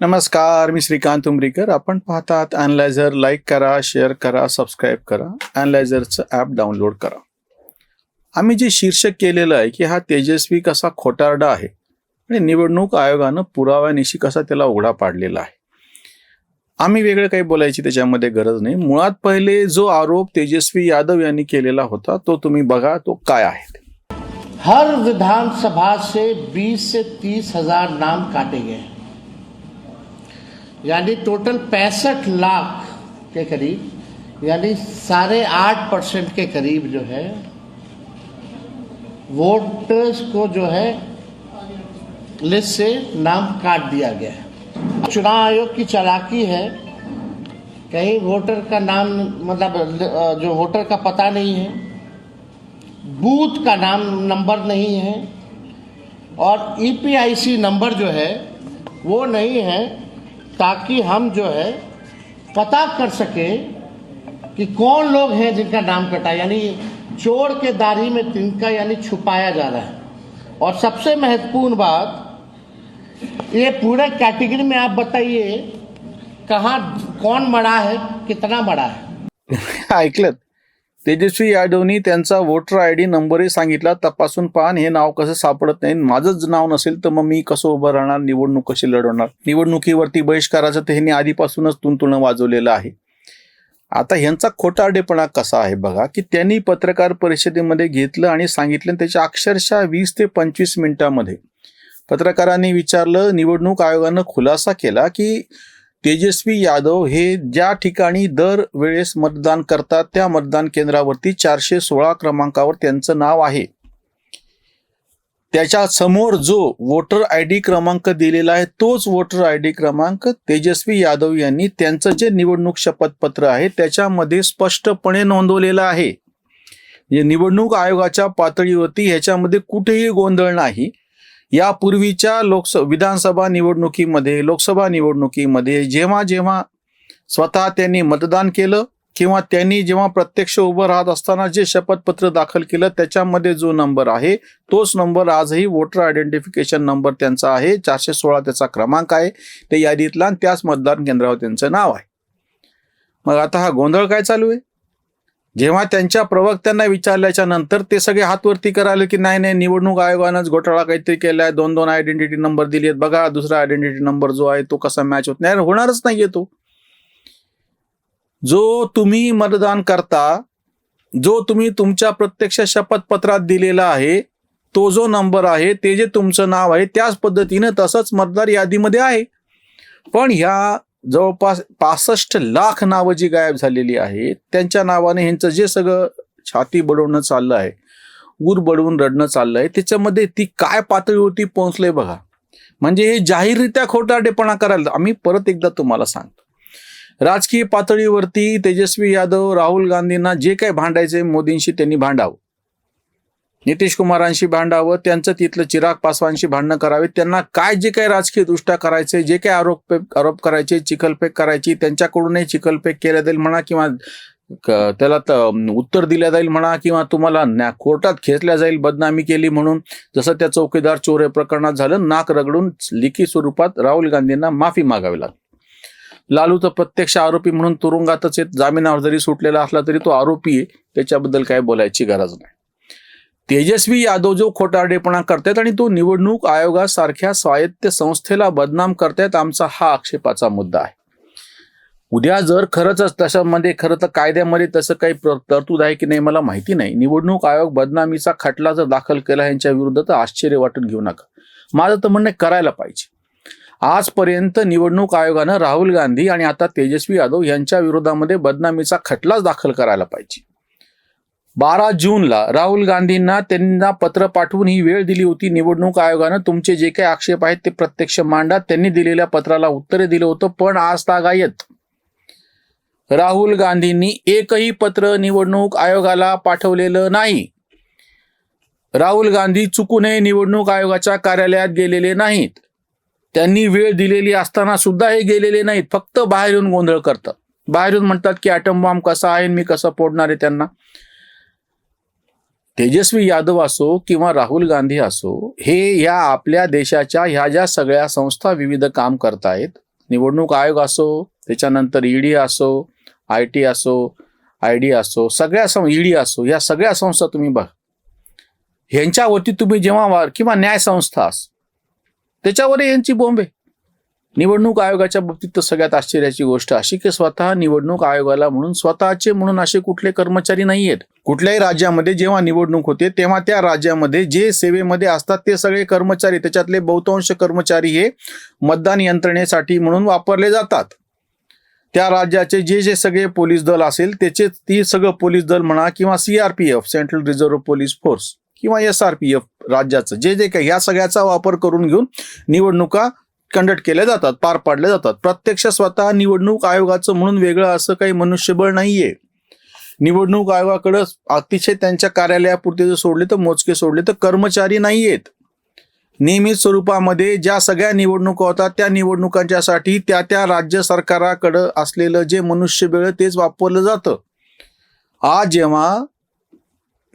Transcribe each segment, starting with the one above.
नमस्कार मी श्रीकांत उमरीकर. आपण पाहतात अनलायझर लाईक करा शेअर करा सबस्क्राईब करा. अनलायझरचं ॲप डाउनलोड करा. आम्ही जे शीर्षक केलेलं आहे की हा तेजस्वी कसा खोटारडा आहे आणि निवडणूक आयोगानं पुराव्यानिशी कसा त्याला उघडा पाडलेला आहे. आम्ही वेगळं काही बोलायची त्याच्यामध्ये गरज नाही. मुळात पहिले जो आरोप तेजस्वी यादव यांनी केलेला होता तो तुम्ही बघा तो काय आहे? हर विधानसभा से 20 से 30 हजार नाम काटे गए यानी टोटल पैंसठ लाख के करीब, यानी साढ़े आठ परसेंट के करीब जो है वोटर्स को जो है लिस्ट से नाम काट दिया गया है। चुनाव आयोग की चालाकी है, कहीं वोटर का नाम मतलब जो वोटर का पता नहीं है बूथ का नाम नंबर नहीं है, और ईपीआईसी नंबर जो है, वो नहीं है ताकि हम जो है पता कर सके कि कौन लोग हैं जिनका नाम कटा यानी चोर के दाढ़ी में तिनका यानी छुपाया जा रहा है। और सबसे महत्वपूर्ण बात, ये पूरे कैटेगरी में आप बताइए कहाँ, कौन मरा है, कितना मरा है? तेजस्वी यादवनी त्यांचा वोटर आय डी नंबरही सांगितला. तपासून पाहन हे नाव कसं सापडत नाही. माझंच नाव नसेल तर मग मी कसं उभं राहणार? निवडणूक कशी लढवणार? निवडणुकीवरती बहिष्काराचं तर ह्यांनी आधीपासूनच तुणतुणं वाजवलेलं आहे. आता ह्यांचा खोटारडेपणा कसा आहे बघा की त्यांनी पत्रकार परिषदेमध्ये घेतलं आणि सांगितलं आणि त्याच्या अक्षरशः वीस ते पंचवीस मिनिटामध्ये पत्रकारांनी विचारलं निवडणूक आयोगानं खुलासा केला की तेजस्वी यादव हे ज्या ठिकाणी दर वेळेस मतदान करतात त्या मतदान केंद्रावरती चारशे सोळा क्रमांकावर त्यांचं नाव आहे. त्याच्यासमोर जो वोटर आय डी क्रमांक दिलेला आहे तोच वोटर आय डी क्रमांक तेजस्वी यादव यांनी त्यांचं जे निवडणूक शपथपत्र आहे त्याच्यामध्ये स्पष्टपणे नोंदवलेलं आहे. म्हणजे निवडणूक आयोगाच्या पातळीवरती ह्याच्यामध्ये कुठेही गोंधळ नाही. यापूर्वीच्या लोकस विधानसभा निवडणुकीमध्ये लोकसभा निवडणुकीमध्ये जेव्हा जेव्हा स्वतः त्यांनी मतदान केलं किंवा त्यांनी जेव्हा प्रत्यक्ष उभं राहत असताना जे शपथपत्र दाखल केलं त्याच्यामध्ये जो नंबर आहे तोच नंबर आजही वोटर आयडेंटिफिकेशन नंबर त्यांचा आहे. चारशे सोळा त्याचा क्रमांक आहे. त्या यादीतला आणि त्याच मतदान केंद्रावर त्यांचं नाव आहे. मग आता हा गोंधळ काय चालू आहे? जेव्हा त्यांच्या प्रवक्त्यांना विचारल्याच्या नंतर ते सगळे हातवरती करायला की नाही नाही निवडणूक आयोगानंच घोटाळा काहीतरी केलाय दोन दोन आयडेंटिटी नंबर दिली आहेत बघा दुसरा आयडेंटिटी नंबर जो आहे तो कसा मॅच होत नाही. होणारच नाहीये तो. जो तुम्ही मतदान करता जो तुम्ही तुमच्या प्रत्यक्ष शपथपत्रात दिलेला आहे तो जो नंबर आहे ते जे तुमचं नाव आहे त्याच पद्धतीनं तसंच मतदार यादीमध्ये आहे. पण ह्या जवळपास पासष्ट लाख नावं जी गायब झालेली आहेत त्यांच्या नावाने ह्यांचं जे सगळं छाती बडवणं चाललं आहे ऊर बडवून रडणं चाललं आहे त्याच्यामध्ये ती काय पातळीवरती पोहोचलंय बघा. म्हणजे हे जाहीररित्या खोटारडेपणा करायला आम्ही परत एकदा तुम्हाला सांगतो. राजकीय पातळीवरती तेजस्वी यादव राहुल गांधींना जे काही भांडायचे मोदींशी त्यांनी भांडावं. नितीश कुमारांशी भांडावं त्यांचं तिथलं चिराग पासवानशी भांडणं करावीत. त्यांना काय जे काही राजकीय दृष्ट्या करायचे जे काही आरोप आरोप करायचे चिखलफेक करायची त्यांच्याकडूनही चिखलफेक केल्या जाईल म्हणा किंवा त्याला त- उत्तर दिल्या जाईल म्हणा किंवा तुम्हाला न्या कोर्टात खेचल्या जाईल बदनामी केली म्हणून. जसं त्या चौकीदार चोर प्रकरणात झालं नाक रगडून लिखी स्वरूपात राहुल गांधींना माफी मागावी लागली. लालू तर प्रत्यक्ष आरोपी म्हणून तुरुंगातच जामिनावर जरी सुटलेला असला तरी तो आरोपी आहे त्याच्याबद्दल काय बोलायची गरज नाही. तेजस्वी यादव जो खोटारडेपणा करतायत आणि तो निवडणूक आयोगासारख्या स्वायत्त संस्थेला बदनाम करतायत आमचा हा आक्षेपाचा मुद्दा आहे. उद्या जर खरंच तशामध्ये खरं तर कायद्यामध्ये तसं काही प्र- तरतूद आहे की नाही मला माहिती नाही. निवडणूक आयोग बदनामीचा खटला जर दाखल केला यांच्या विरुद्ध तर आश्चर्य वाटून घेऊ नका. माझं तर म्हणणं करायला पाहिजे. आजपर्यंत निवडणूक आयोगानं राहुल गांधी आणि आता तेजस्वी यादव यांच्या विरोधामध्ये बदनामीचा खटलाच दाखल करायला पाहिजे. बारा जूनला राहुल गांधींना त्यांना पत्र पाठवून ही वेळ दिली होती. निवडणूक आयोगानं तुमचे जे काही आक्षेप आहेत ते प्रत्यक्ष मांडा. त्यांनी दिलेल्या पत्राला उत्तरे दिलं होतं पण आज तागायत. राहुल गांधींनी एकही पत्र निवडणूक आयोगाला पाठवलेलं नाही. राहुल गांधी चुकूनही निवडणूक आयोगाच्या कार्यालयात गेलेले नाहीत. त्यांनी वेळ दिलेली असताना सुद्धा हे गेलेले नाहीत. फक्त बाहेर येऊन गोंधळ करतात. बाहेर येऊन म्हणतात की ॲटम बॉम्ब कसा आहे मी कसं फोडणार आहे त्यांना? तेजस्वी यादव असो किंवा राहुल गांधी असो हे या आपल्या देशाच्या ह्या ज्या सगळ्या संस्था विविध काम करतायत निवडणूक आयोग असो त्याच्यानंतर ईडी असो आय टी असो आय डी असो सगळ्या सं ईडी असो या सगळ्या संस्था तुम्ही बघा. ह्यांच्यावरती तुम्ही जेव्हा किंवा न्याय संस्था अस त्याच्यावर यांची बॉम्बे निवडणूक आयोगाच्या बाबतीत तर सगळ्यात आश्चर्याची गोष्ट अशी की स्वतः निवडणूक आयोगाला म्हणून स्वतःचे म्हणून असे कुठले कर्मचारी नाही आहेत कुठल्याही राज्यामध्ये जेव्हा निवडणूक होते तेव्हा त्या राज्यामध्ये जे सेवेमध्ये असतात ते सगळे कर्मचारी त्याच्यातले बहुतांश कर्मचारी हे मतदान यंत्रणेसाठी म्हणून वापरले जातात. त्या राज्याचे जे जे सगळे पोलीस दल असेल त्याचे ती सगळं पोलीस दल म्हणा किंवा CRPF central reserve police force किंवा एस आर पी एफ राज्याचं जे जे काही ह्या सगळ्याचा वापर करून घेऊन निवडणुका कंडक्ट केल्या जातात पार पाडल्या जातात. प्रत्यक्ष स्वतः निवडणूक आयोगाचं म्हणून वेगळं असं काही मनुष्यबळ नाहीये. निवडणूक आयोगाकडं अतिशय त्यांच्या कार्यालयापुरते जर सोडले तर मोजके सोडले तर कर्मचारी नाही आहेत नियमित स्वरूपामध्ये ज्या सगळ्या निवडणुका होतात त्या निवडणुकांच्यासाठी त्या त्या राज्य सरकाराकडं असलेलं जे मनुष्यबळ तेच वापरलं जातं. आज जेव्हा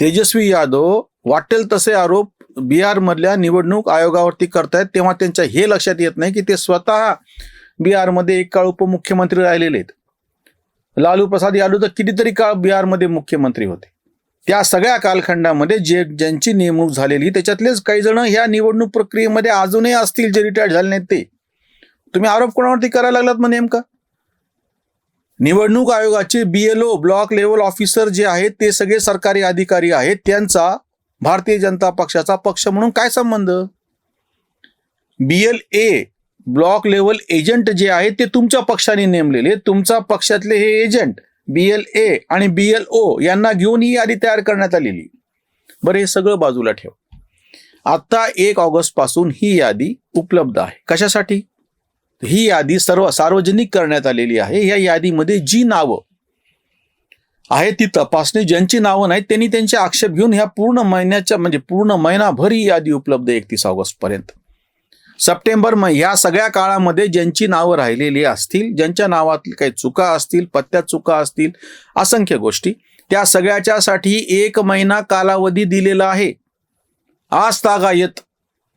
तेजस्वी यादव वाटेल तसे आरोप बिहारमधल्या निवडणूक आयोगावरती करतायत तेव्हा त्यांच्या हे लक्षात येत नाही की ते स्वतः बिहारमध्ये एक काळ उपमुख्यमंत्री राहिलेले आहेत. लालू प्रसाद यादव तर कितीतरी काळ बिहारमध्ये मुख्यमंत्री होते. त्या सगळ्या कालखंडामध्ये जे ज्यांची नेमणूक झालेली त्याच्यातलेच काही जण ह्या निवडणूक प्रक्रियेमध्ये अजूनही असतील जे रिटायर्ड झाले नाहीत ते. तुम्ही आरोप कोणावरती करायला लागलात मग नेमका? निवडणूक आयोगाचे B L O block level officer जे आहेत ते सगळे सरकारी अधिकारी आहेत. त्यांचा भारतीय जनता पक्षाचा पक्ष म्हणून काय संबंध? B L A block level agent जे आहेत ते तुमच्या पक्षाने नेमलेले. तुमच्या पक्षातले हे एजंट बी एल ए आणि बी एल ओ यांना घेऊन ही यादी तयार करण्यात आलेली. बरं हे सगळं बाजूला ठेव. आत्ता एक ऑगस्टपासून ही यादी उपलब्ध आहे. कशासाठी? ही यादी सर्व सार्वजनिक करण्यात आलेली आहे. या यादीमध्ये जी नावं आहे ती तपासणी. ज्यांची नावं नाहीत त्यांनी त्यांचे आक्षेप घेऊन ह्या पूर्ण महिन्याच्या म्हणजे पूर्ण महिनाभर ही यादी उपलब्ध आहे एकतीस ऑगस्ट पर्यंत सप्टेंबर म ह्या सगळ्या काळामध्ये ज्यांची नावं राहिलेली असतील ज्यांच्या नावात काही चुका असतील पत्त्यात चुका असतील असंख्य गोष्टी त्या सगळ्याच्यासाठी एक महिना कालावधी दिलेला आहे. आज तागायत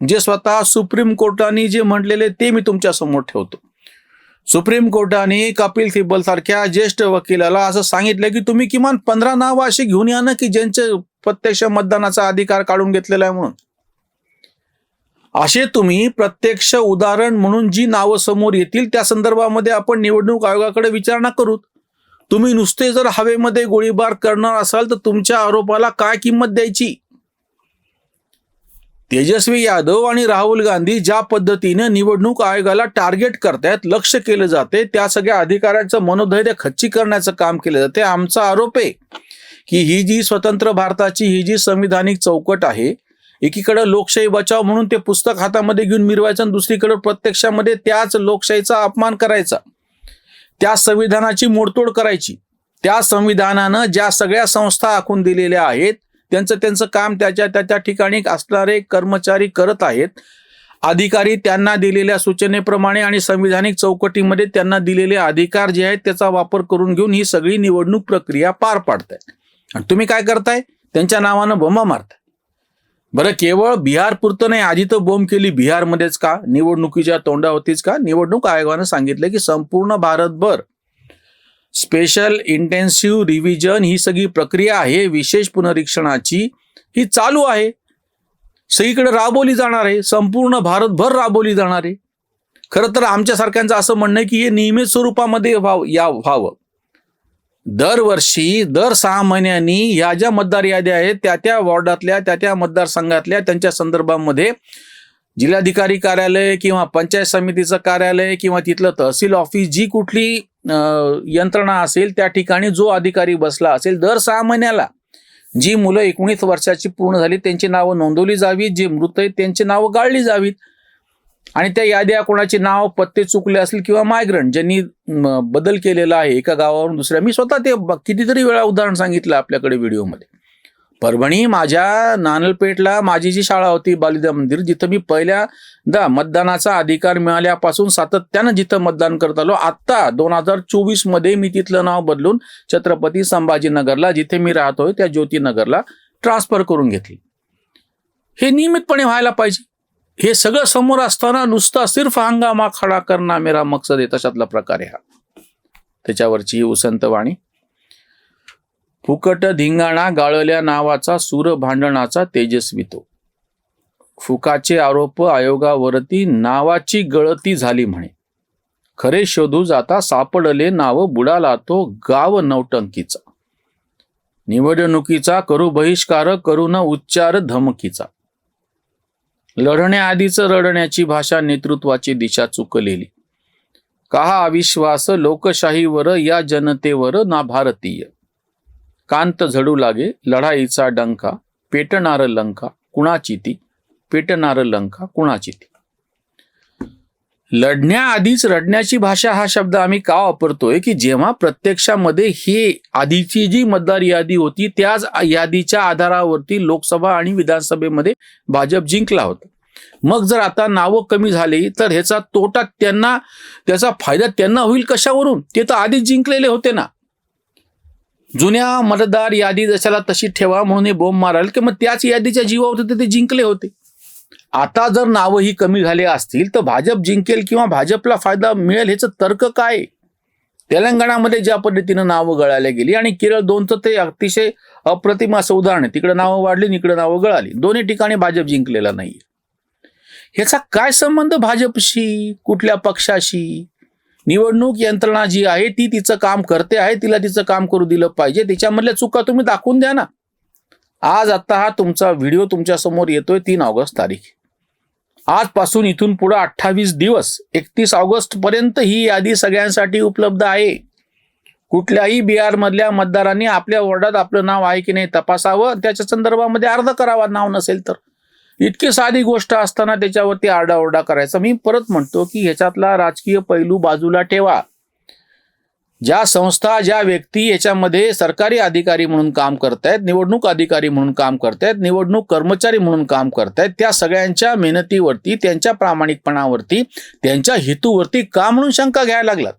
जे स्वतः सुप्रीम कोर्टाने जे म्हटलेले ते मी तुमच्यासमोर ठेवतो. सुप्रीम कोर्टाने कपिल सिब्बल सारख्या ज्येष्ठ वकिलाला असं सांगितलं की तुम्ही किमान पंधरा नावं अशी घेऊन या ना की ज्यांचे प्रत्यक्ष मतदानाचा अधिकार काढून घेतलेला आहे म्हणून. असे तुम्ही प्रत्यक्ष उदाहरण म्हणून जी नावं समोर येतील त्या संदर्भामध्ये आपण निवडणूक आयोगाकडे विचारणा करू तुम्ही नुसते जर हवेमध्ये गोळीबार करणार असाल तर तुमच्या आरोपाला काय किंमत द्यायची? तेजस्वी यादव आणि राहुल गांधी ज्या पद्धतीने निवडणूक आयोगाला टार्गेट करतायत लक्ष केलं जाते त्या सगळ्या अधिकाऱ्यांचं मनोधैर्य खच्ची करण्याचं काम केलं जाते आमचा आरोप आहे की ही जी स्वतंत्र भारताची ही जी संविधानिक चौकट आहे एकीकडे लोकशाही बचाव म्हणून ते पुस्तक हातामध्ये घेऊन मिरवायचं आणि दुसरीकडे प्रत्यक्षामध्ये त्याच लोकशाहीचा अपमान करायचा. त्या संविधानाची मोडतोड करायची. त्या संविधानानं ज्या सगळ्या संस्था आखून दिलेल्या आहेत त्यांचं त्यांचं काम त्याच्या त्याच्या ठिकाणी असणारे कर्मचारी करत आहेत. अधिकारी त्यांना दिलेल्या सूचनेप्रमाणे आणि संविधानिक चौकटीमध्ये त्यांना दिलेले अधिकार जे आहेत त्याचा वापर करून घेऊन ही सगळी निवडणूक प्रक्रिया पार पाडतायत आणि तुम्ही काय करताय? त्यांच्या नावानं बोंबा मारताय. बरं केवळ बिहार पुरतं नाही आधी तर बोंब केली बिहारमध्येच का? निवडणुकीच्या तोंडावरतीच का? निवडणूक आयोगानं सांगितलं की संपूर्ण भारतभर स्पेशल इंटेन्सिव्ह रिव्हिजन ही सगळी प्रक्रिया आहे विशेष पुनरीक्षणाची. ही चालू आहे. सगळीकडे राबवली जाणार आहे. संपूर्ण भारतभर राबवली जाणार आहे. खरं तर आमच्यासारख्यांचं असं म्हणणं आहे की हे नियमित स्वरूपामध्ये व्हाव या व्हावं. दरवर्षी दर सहा महिन्यांनी ह्या ज्या मतदार याद्या आहेत त्या त्या वॉर्डातल्या त्या त्या मतदारसंघातल्या त्यांच्या संदर्भामध्ये जिल्हाधिकारी कार्यालय किंवा पंचायत समितीचं कार्यालय किंवा तिथलं तहसील ऑफिस जी कुठली यंत्रणा असेल त्या ठिकाणी जो अधिकारी बसला असेल दर सहा महिन्याला जी मुलं एकोणीस वर्षाची पूर्ण झाली त्यांची नावं नोंदवली जावीत जे मृत आहेत त्यांची नावं गाळली जावीत. आणि त्या याद्या कोणाचे नाव पत्ते चुकले असतील किंवा मायग्रंट ज्यांनी बदल केलेला आहे एका गावावरून दुसऱ्या मी स्वतः ते ब- कितीतरी वेळा उदाहरण सांगितलं आपल्याकडे व्हिडिओमध्ये. परभणी माझ्या नानलपेठला माझी जी शाळा होती बालिदा मंदिर जिथं मी पहिल्यांदा मतदानाचा अधिकार मिळाल्यापासून सातत्यानं जिथं मतदान करत आलो आत्ता दोन हजार चोवीसमध्ये मी तिथलं नाव बदलून छत्रपती संभाजीनगरला जिथे मी राहतोय त्या ज्योतीनगरला ट्रान्सफर करून घेतली. हे नियमितपणे व्हायला पाहिजे. हे सगळं समोर असताना नुसता सिर्फ हंगामा खडा करणं मेरा मकसद आहे तशातला प्रकार आहे हा. त्याच्यावरची उसंतवाणी उसंत वाणी. फुकट धिंगाणा गाळल्या नावाचा सूर भांडणाचा तेजस्वी तो. फुकाचे आरोप आयोगावरती नावाची गळती झाली म्हणे. खरे शोधू जाता सापडले नाव बुडाला तो गाव नौटंकीचा. निवडणुकीचा करू बहिष्कार करू न उच्चार धमकीचा. लढण्याआधीच रडण्याची भाषा नेतृत्वाची दिशा चुकलेली. काहा अविश्वास लोकशाहीवर या जनतेवर ना भारतीय. कांत झडू लागे लढाईचा डंका पेटणार लंका कुणाची ती? पेटणार लंका कुणाची ती? लढण्याआधीच रडण्याची भाषा हा शब्द आम्ही का वापरतोय की जेव्हा प्रत्यक्षामध्ये हे आधीची जी मतदार यादी होती त्याच यादीच्या आधारावरती लोकसभा आणि विधानसभेमध्ये भाजप जिंकला होता. मग जर आता नावं कमी झाली तर ह्याचा तोटा त्यांना त्याचा फायदा त्यांना होईल कशावरून? ते तर आधीच जिंकलेले होते ना. जुन्या मतदार यादी जशाला तशी ठेवा म्हणून हे बोंब माराल की मग त्याच यादीच्या जीवावर होते ते जिंकले होते. आता जर नावं ही कमी झाले असतील तर भाजप जिंकेल किंवा भाजपला फायदा मिळेल ह्याचं तर्क काय? तेलंगणामध्ये ज्या पद्धतीनं नावं गळायला गेली आणि केरळ दोनचं ते अतिशय अप्रतिम असं उदाहरण आहे. तिकडे नावं वाढली इकडे नावं गळाली. दोन्ही ठिकाणी भाजप जिंकलेला नाही ह्याचा काय संबंध भाजपशी? कुठल्या पक्षाशी? निवडणूक यंत्रणा जी आहे ती तिचं काम करते आहे तिला तिचं काम करू दिलं पाहिजे. त्याच्यामधल्या चुका तुम्ही दाखवून द्या ना. आज आता हा तुमचा व्हिडिओ तुमच्यासमोर येतोय तीन ऑगस्ट तारीख. आजपासून इथून पुढे अठ्ठावीस दिवस एकतीस ऑगस्ट पर्यंत ही यादी सगळ्यांसाठी उपलब्ध आहे. कुठल्याही बिहारमधल्या मतदारांनी आपल्या वॉर्डात आपलं नाव आहे की नाही तपासावं त्याच्या संदर्भामध्ये अर्ज करावा नाव नसेल तर. इतकी साधी गोष्ट असताना त्याच्यावरती आरडाओरडा करायचा. मी परत म्हणतो की ह्याच्यातला राजकीय पैलू बाजूला ठेवा. ज्या संस्था ज्या व्यक्ती याच्यामध्ये सरकारी अधिकारी म्हणून काम करतायत निवडणूक अधिकारी म्हणून काम करतायत निवडणूक कर्मचारी म्हणून काम करतायत त्या सगळ्यांच्या मेहनतीवरती त्यांच्या प्रामाणिकपणावरती त्यांच्या हेतूवरती का म्हणून शंका घ्यायला लागलात?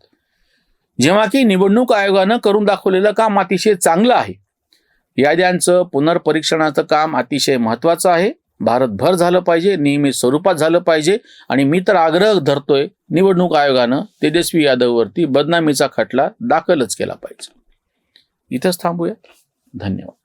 जेव्हा की निवडणूक आयोगानं करून दाखवलेलं काम अतिशय चांगलं आहे. याद्यांचं पुनर्परीक्षणाचं काम अतिशय महत्वाचं आहे. भारतभर झालं पाहिजे नियमित स्वरूपात झालं पाहिजे. आणि मी तर आग्रह धरतोय निवडणूक आयोगानं तेजस्वी यादववरती बदनामीचा खटला दाखलच केला पाहिजे. इथंच थांबूया. धन्यवाद.